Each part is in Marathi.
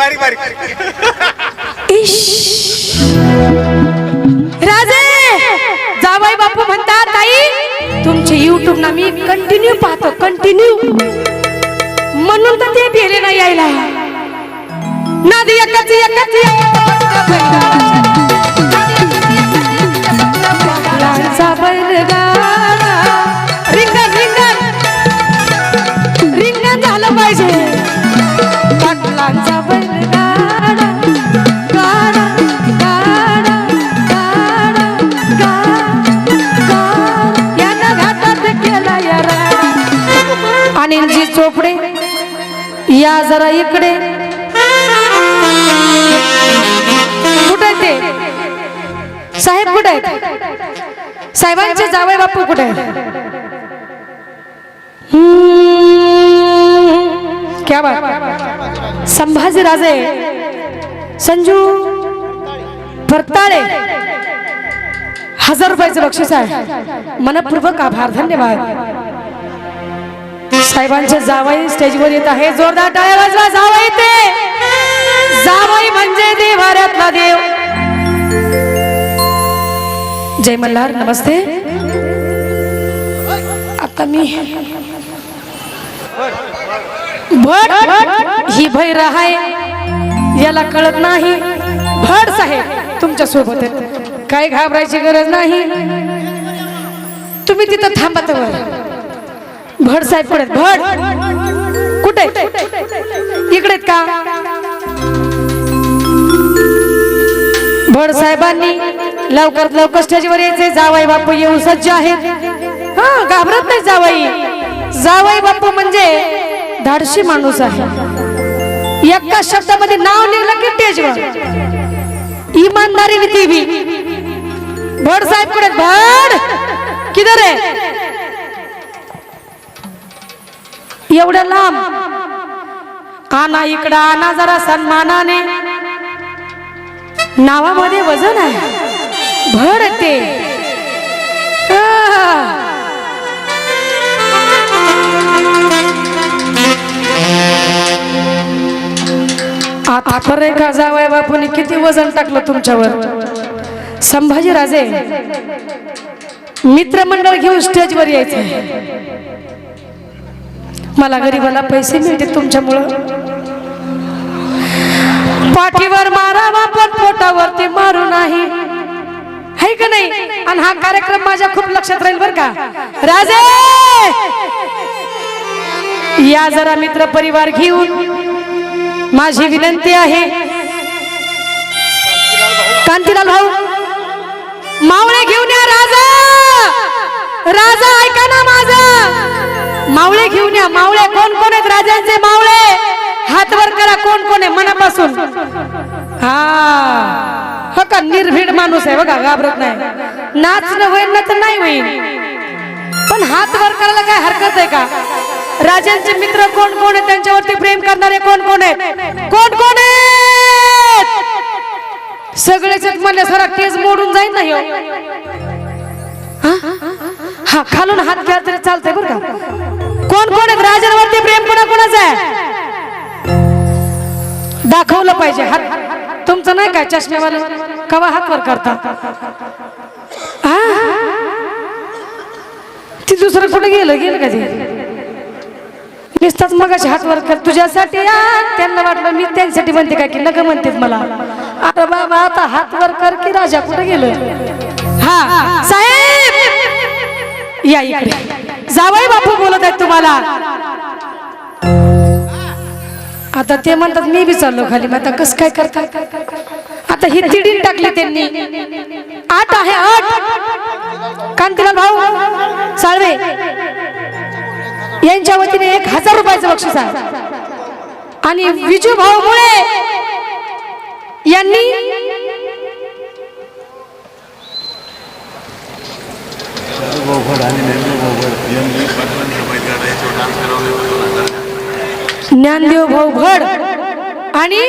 बारीक बारीक इश. राजे जावाई बापू म्हणतात ताई तुमचे युट्यूब ना मी कंटिन्यू पाहतो कंटिन्यू म्हणून तर ते भेले नाही यायला. नादी एकच एकच लालचा इकडे. कुठे ते? साहेब कुठे साहेबांचे जावई बापू कुठे क्या बात. संभाजी राजे. संजू. फरताळे हजार रुपयाचं बक्षीस आहे. मनपूर्वक आभार धन्यवाद. साहेबांचे जावई स्टेजवर येत आहे. जोरदार टाळ्या वाजवा जावई ते. जावई म्हणजे देवाऱ्यातला देव. जय मल्हार नमस्ते. आता मी भट ही भैर आहे. याला कळत नाही. भट साहेब तुमच्यासोबत काय घाबरायची गरज नाही. तुम्ही तिथं थांबत वर भट साहेबकडे भट! कुठे? इकडे आहेत का? भट साहेबांनी लवकरात लवकर स्टेजवर यायचे जावाई बापू येऊ सज्ज आहेत. हा घाबरत नाही जावाई. जावाई बापू म्हणजे धाडशी माणूस आहे. एका शब्दामध्ये नाव लिहिलं की स्टेजवर. इमानदारी ती बी. भट साहेबकडे भट! किधर आहे? एवढं लांब. काना इकडं आना जरा सन्मानाने. नावामध्ये वजन आहे. भर ते. आता खरंय का जावाय बापूने किती वजन टाकलं तुमच्यावर? संभाजी राजे मित्रमंडळ घेऊन स्टेजवर यायचं मला गरीबाला पैसे मिळते तुमच्यामुळं? पाठीवर मारावा पण पोटावरती मारू नाही. है का नाही? आणि हा कार्यक्रम माझ्या खूप लक्षात राहील बर का. राजे! या जरा मित्र परिवार घेऊन माझी विनंती आहे. कांतीलाल भाऊ. मावळे घेऊन या. मावळे कोण कोण आहेत राजांचे मावळे? हात वर करा कोण कोण आहे मनापासून? हा. हो का निर्भीड माणूस आहे बघा घाबरत नाही. नाचणं होईल ना तर नाही होईल पण हात वर करायला काय हरकत आहे का? राजांचे मित्र कोण कोण आहेत? त्यांच्यावरती प्रेम करणारे कोण कोण आहेत? कोण कोण आहेत? सगळेच म्हणले सरा केस मोडून जाईल ना हा? हा खालून हात घ्या तरी चालतंय बरं का. कोण कोण आहेत? राजांवरती प्रेम कोणा कोणाचं आहे? दाखवलं पाहिजे हात. तुमचं नाही काय चष्म्यावालं? कवा हात वर करता ती दुसरं कुठे गेलं? गेलं का ते? नुसताच मगाशी हात वर कर. तुझ्यासाठी त्यांना वाटलं मी त्यांच्यासाठी म्हणते काय की नका म्हणते मला. अरे बाबा आता हात वर कर की राजा कुठे गेलं? हा साहेब! या इकडे. जावई बापू बोलत आहेत तुम्हाला. आता ते म्हणतात मी बी चाललो खाली. मग आता कसं काय करता आता ही तिडीन टाकली त्यांनी. आठ आहे आठ. कांतीलाल भाऊ साळवे यांच्या वतीने एक हजार रुपयाचं बक्षीस आहे. आणि विजू भाऊ मुळे यांनी ज्ञानदेव भाऊ भड आणि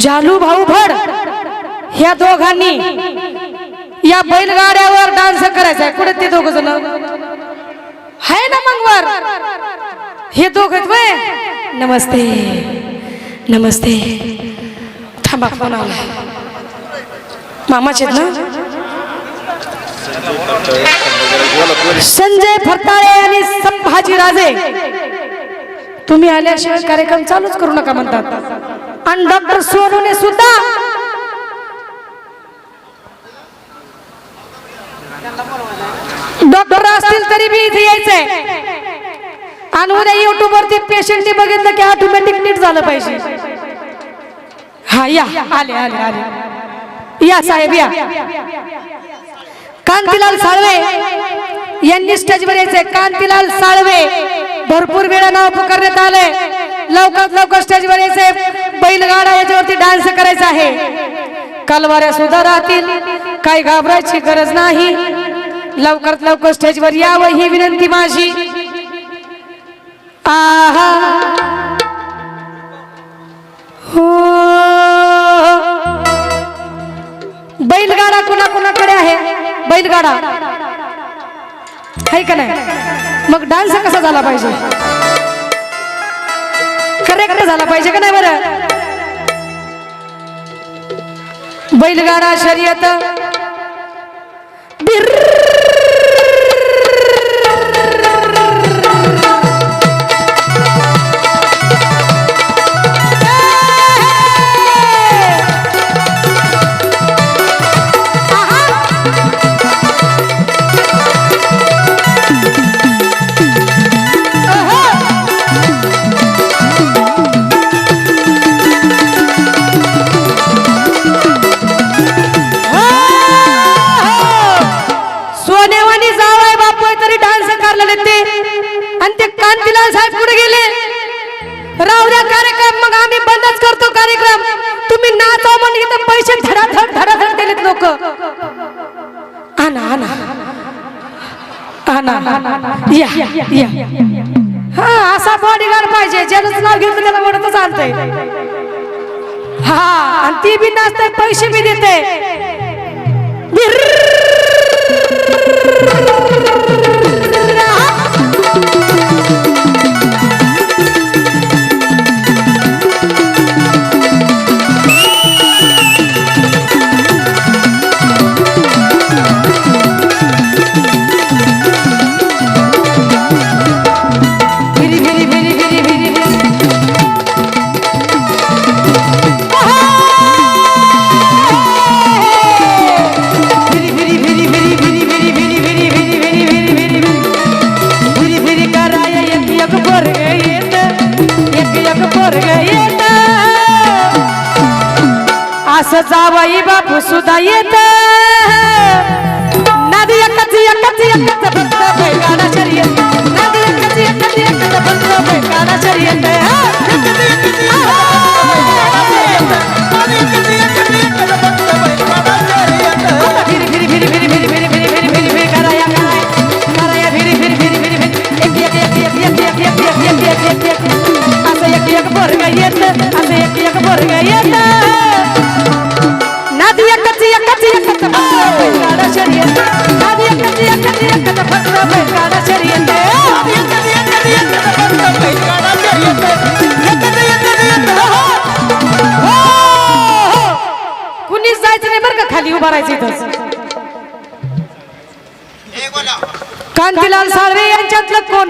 जालू भाऊ भड ह्या दोघांनी या बैलगाड्यावर डान्स करायचा आहे. कुठे ते दोघ जण? आहे ना मग वर हे दोघ वय. नमस्ते. नमस्ते. थांबा फोन आला मामाचे ना? संजय फरताळे आणि संभाजी राजे. तुम्ही आल्याशिवाय कार्यक्रम चालूच करू नका म्हणतात. आणि डॉक्टर सोनूने सुद्धा डॉक्टर असतील तरी बी इथे यायचंय. आणि उद्या युट्यूब वरती पेशंटने बघितलं की ऑटोमॅटिक नीट झालं पाहिजे. हा या. आले आले आले. या साहेब या. कांतीलाल साळवे यांनी स्टेजवर यायचे कांतीलाल साळवे. भरपूर वेळा नाव पुकारण्यात आले लवकरात लवकर स्टेजवर यायचे बैलगाडा याच्यावरती डान्स करायचा आहे. कालवाऱ्या सुद्धा राहतील. काही घाबरायची गरज नाही. लवकरात लवकर स्टेजवर यावं ही विनंती माझी. आहा. हो. बैलगाडा कुणा कुणाकडे आहे? बैलगाडा. आहे का नाही? मग डान्स कसा झाला पाहिजे? करेक्ट झाला पाहिजे का नाही बरं? बैलगाडा शर्यत या हा असा बॉडीगार्ड पाहिजे ज्याचं नाव घेतलं त्याला वडतच आणतंय हा आणि ती बी नाचते पैसे बी देते. சுதயத்தை. நதிய கத்திய கத்திய கத்த பத்த பேகான சரியத்தை. நதிய கத்திய கத்திய கத்த பத்த பேகான சரியத்தை. பாருங்க ஏத்து அந்த எட்டியாக பாருங்க ஏத்து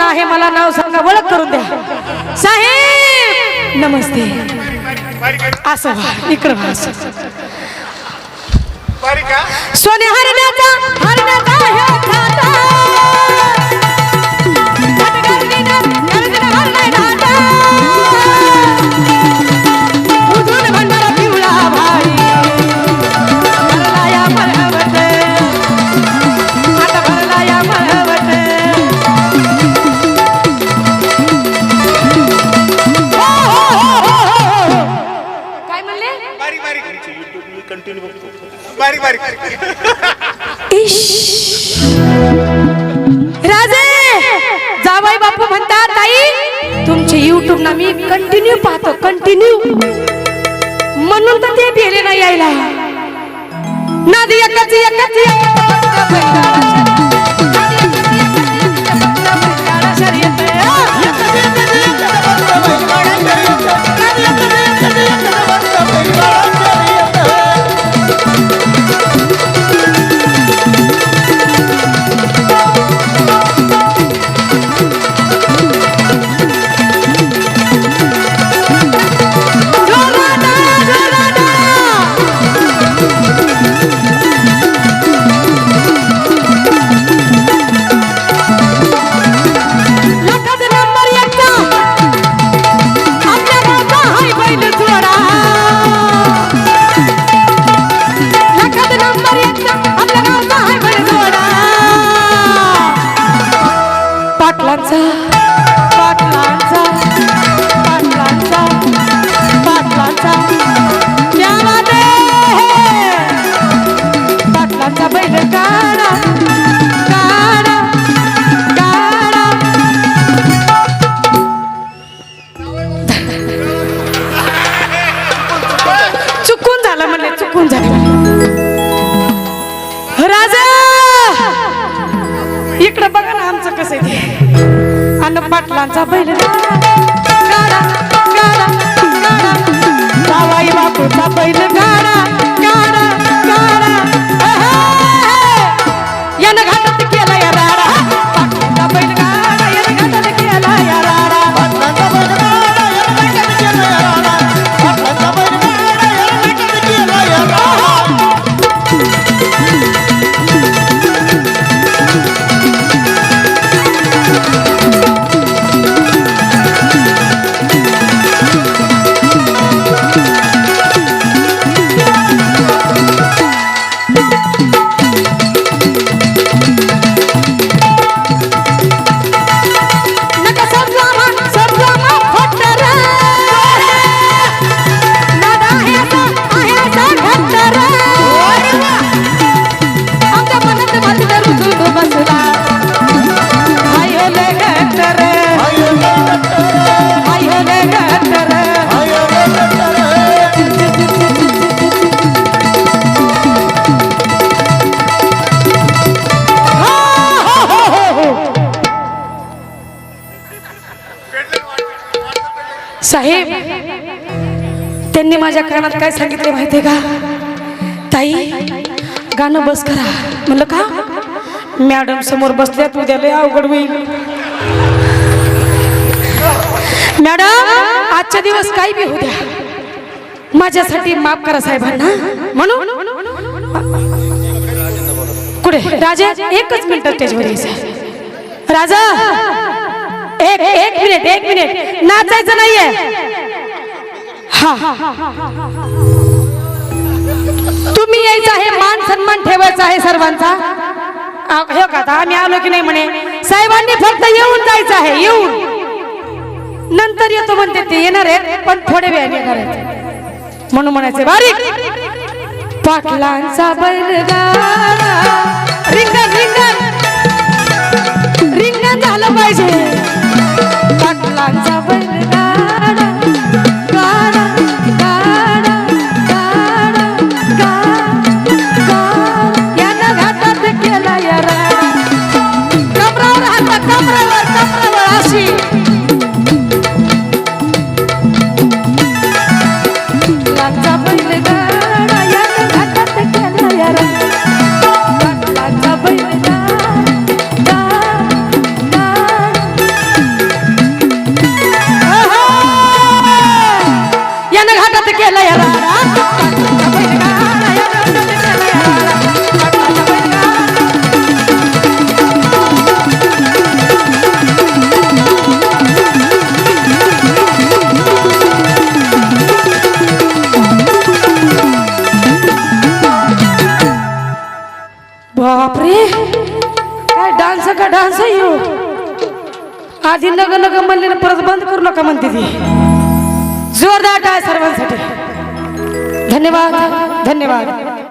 आहे मला नाव सांगा ओळख करून द्या. साहेब नमस्ते. असं व्हा इकडं व्हा. सोने हरण्याचा हरण्याचा बारीक बारीक युट्यूब मी कंटिन्यू बघतो. बारीक बारीक राजे जावाई बापू म्हणतात ताई तुमचे युट्यूब ना मी कंटिन्यू पाहतो कंटिन्यू म्हणून तर ते भेले नाही यायला. नादी एकच एकच. साहेब त्यांनी माझ्या कानात काय सांगितले माहितीये का? ताई गाणं बस करा. म्हणलं का? मॅडम समोर बसल्यात उद्या लय अवघड होईल. मॅडम आजचा दिवस काही बी होत्या द्या. माझ्यासाठी माफ करा साहेबांना. म्हणून कुठे? राजा एकच मिनिट त्याच्यावर राजा एक एक मिनिट एक मिनिट. नाचायचं नाहीये. तुम्ही यायचं आहे मान सन्मान ठेवायचा आहे सर्वांचा. हे का आता आम्ही आलो की नाही म्हणे. साहेबांनी फक्त येऊन जायचं आहे येऊन. नंतर येतो म्हणते ते येणार आहेत पण थोडे वेळाने येणार आहेत. म्हणून म्हणायचे बारीक. पाटलांचा बैलगाडा. रिंगण रिंगण. रिंगण झालं पाहिजे. पाटलांचा आधी नग नग म्हणले ना परत बंद करू नका म्हणते ती. जोरदार टाळ सर्वांसाठी. धन्यवाद धन्यवाद.